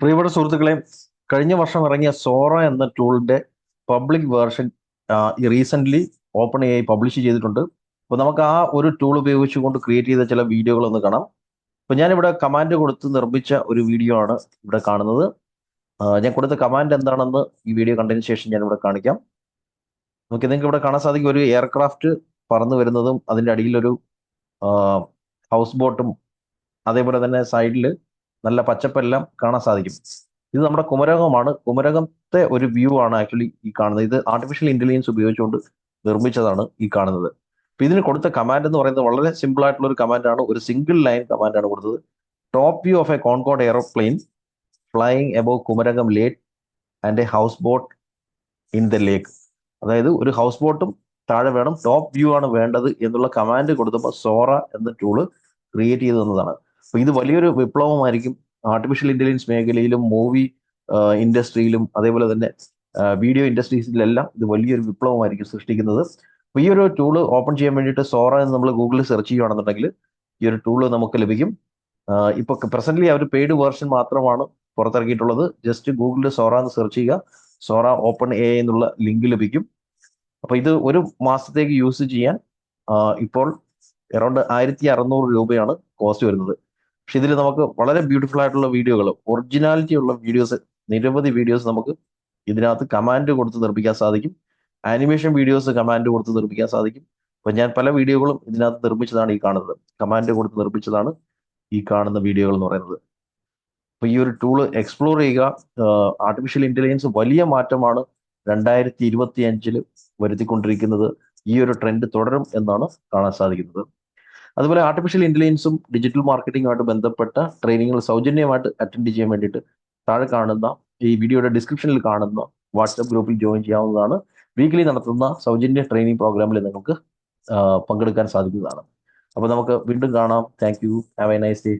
പ്രിയപ്പെട്ട സുഹൃത്തുക്കളെ കഴിഞ്ഞ വർഷം ഇറങ്ങിയ സോറ എന്ന ടൂളിന്റെ പബ്ലിക് വേർഷൻ റീസെന്റ്ലി ഓപ്പൺ ആയി പബ്ലിഷ് ചെയ്തിട്ടുണ്ട്. അപ്പോൾ നമുക്ക് ആ ഒരു ടൂൾ ഉപയോഗിച്ചുകൊണ്ട് ക്രിയേറ്റ് ചെയ്ത ചില വീഡിയോകൾ ഒന്ന് കാണാം. അപ്പോൾ ഞാനിവിടെ കമാൻഡ് കൊടുത്ത് നിർമ്മിച്ച ഒരു വീഡിയോ ആണ് ഇവിടെ കാണുന്നത്. ഞാൻ കൊടുത്ത കമാൻഡ് എന്താണെന്ന് ഈ വീഡിയോ കണ്ടതിന് ശേഷം ഞാൻ ഇവിടെ കാണിക്കാം. നമുക്ക് നിങ്ങൾക്ക് ഇവിടെ കാണാൻ സാധിക്കും. ഒരു എയർക്രാഫ്റ്റ് പറന്നു വരുന്നതും അതിന്റെ അടിയിലൊരു ഹൗസ് ബോട്ടും അതേപോലെ തന്നെ സൈഡിൽ നല്ല പച്ചപ്പെല്ലാം കാണാൻ സാധിക്കും. ഇത് നമ്മുടെ കുമരകമാണ്. കുമരകത്തെ ഒരു വ്യൂ ആണ് ആക്ച്വലി ഈ കാണുന്നത്. ഇത് ആർട്ടിഫിഷ്യൽ ഇന്റലിജൻസ് ഉപയോഗിച്ചുകൊണ്ട് നിർമ്മിച്ചതാണ് ഈ കാണുന്നത്. അപ്പൊ ഇതിന് കൊടുത്ത കമാൻഡ് എന്ന് പറയുന്നത് വളരെ സിമ്പിൾ ആയിട്ടുള്ള ഒരു കമാൻഡാണ് ഒരു സിംഗിൾ ലൈൻ കമാൻഡാണ് കൊടുത്തത്. Top view of a Concorde aeroplane flying above Kumarakom lake and a house boat in the lake അതായത് ഒരു ഹൗസ് ബോട്ടും താഴെ വേണം. ടോപ്പ് വ്യൂ ആണ് വേണ്ടത് എന്നുള്ള കമാൻഡ് കൊടുത്തപ്പോൾ സോറ എന്ന ടൂൾ ക്രിയേറ്റ് ചെയ്തു തന്നതാണ്. ഇത് വലിയൊരു വിപ്ലവമായിരിക്കും. ആർട്ടിഫിഷ്യൽ ഇന്റലിജൻസ് മേഖലയിലും മൂവി ഇൻഡസ്ട്രിയിലും അതേപോലെ തന്നെ വീഡിയോ ഇൻഡസ്ട്രീസിലെല്ലാം ഇത് വലിയൊരു വിപ്ലവമായിരിക്കും സൃഷ്ടിക്കുന്നത്. അപ്പൊ ഈ ഒരു ടൂൾ ഓപ്പൺ ചെയ്യാൻ വേണ്ടിയിട്ട് സോറ എന്ന് നമ്മൾ ഗൂഗിളിൽ സെർച്ച് ചെയ്യുകയാണെന്നുണ്ടെങ്കിൽ ഈ ഒരു ടൂൾ നമുക്ക് ലഭിക്കും. ഇപ്പോൾ ഇപ്പൊ പ്രസന്റ്ലി അവർ പെയ്ഡ് വേർഷൻ മാത്രമാണ് പുറത്തിറക്കിയിട്ടുള്ളത്. ജസ്റ്റ് ഗൂഗിളിൽ സോറ എന്ന് സെർച്ച് ചെയ്യുക. സോറ ഓപ്പൺ എ എന്നുള്ള ലിങ്ക് ലഭിക്കും. അപ്പൊ ഇത് ഒരു മാസത്തേക്ക് യൂസ് ചെയ്യാൻ ഇപ്പോൾ അറൗണ്ട് ആയിരത്തി അറുന്നൂറ് രൂപയാണ് കോസ്റ്റ് വരുന്നത്. പക്ഷെ ഇതിൽ നമുക്ക് വളരെ ബ്യൂട്ടിഫുൾ ആയിട്ടുള്ള വീഡിയോകൾ ഒറിജിനാലിറ്റി ഉള്ള വീഡിയോസ് നിരവധി വീഡിയോസ് നമുക്ക് ഇതിനകത്ത് കമാൻഡ് കൊടുത്ത് നിർമ്മിക്കാൻ സാധിക്കും. ആനിമേഷൻ വീഡിയോസ് കമാൻഡ് കൊടുത്ത് നിർമ്മിക്കാൻ സാധിക്കും. അപ്പൊ ഞാൻ പല വീഡിയോകളും ഇതിനകത്ത് നിർമ്മിച്ചതാണ് ഈ കാണുന്നത്. കമാൻഡ് കൊടുത്ത് നിർമ്മിച്ചതാണ് ഈ കാണുന്ന വീഡിയോകൾ എന്ന് പറയുന്നത്. അപ്പൊ ഈ ഒരു ടൂൾ എക്സ്പ്ലോർ ചെയ്യുക ആർട്ടിഫിഷ്യൽ ഇന്റലിജൻസ് വലിയ മാറ്റമാണ് രണ്ടായിരത്തി ഇരുപത്തി അഞ്ചിൽ വരുത്തിക്കൊണ്ടിരിക്കുന്നത്. ഈ ഒരു ട്രെൻഡ് തുടരും എന്നാണ് കാണാൻ സാധിക്കുന്നത്. അതുപോലെ ആർട്ടിഫിഷ്യൽ ഇന്റലിജൻസും ഡിജിറ്റൽ മാർക്കറ്റിംഗുമായിട്ട് ബന്ധപ്പെട്ട ട്രെയിനിങ്ങുകൾ സൗജന്യമായിട്ട് അറ്റൻഡ് ചെയ്യാൻ വേണ്ടിയിട്ട് താഴെ കാണുന്ന ഈ വീഡിയോയുടെ ഡിസ്ക്രിപ്ഷനിൽ കാണുന്ന വാട്സ്ആപ്പ് ഗ്രൂപ്പിൽ ജോയിൻ ചെയ്യാവുന്നതാണ്. വീക്കിലി നടത്തുന്ന സൗജന്യ ട്രെയിനിങ് പ്രോഗ്രാമിൽ നിങ്ങൾക്ക് പങ്കെടുക്കാൻ സാധിക്കുന്നതാണ്. അപ്പോൾ നമുക്ക് വീണ്ടും കാണാം. Thank you have a nice day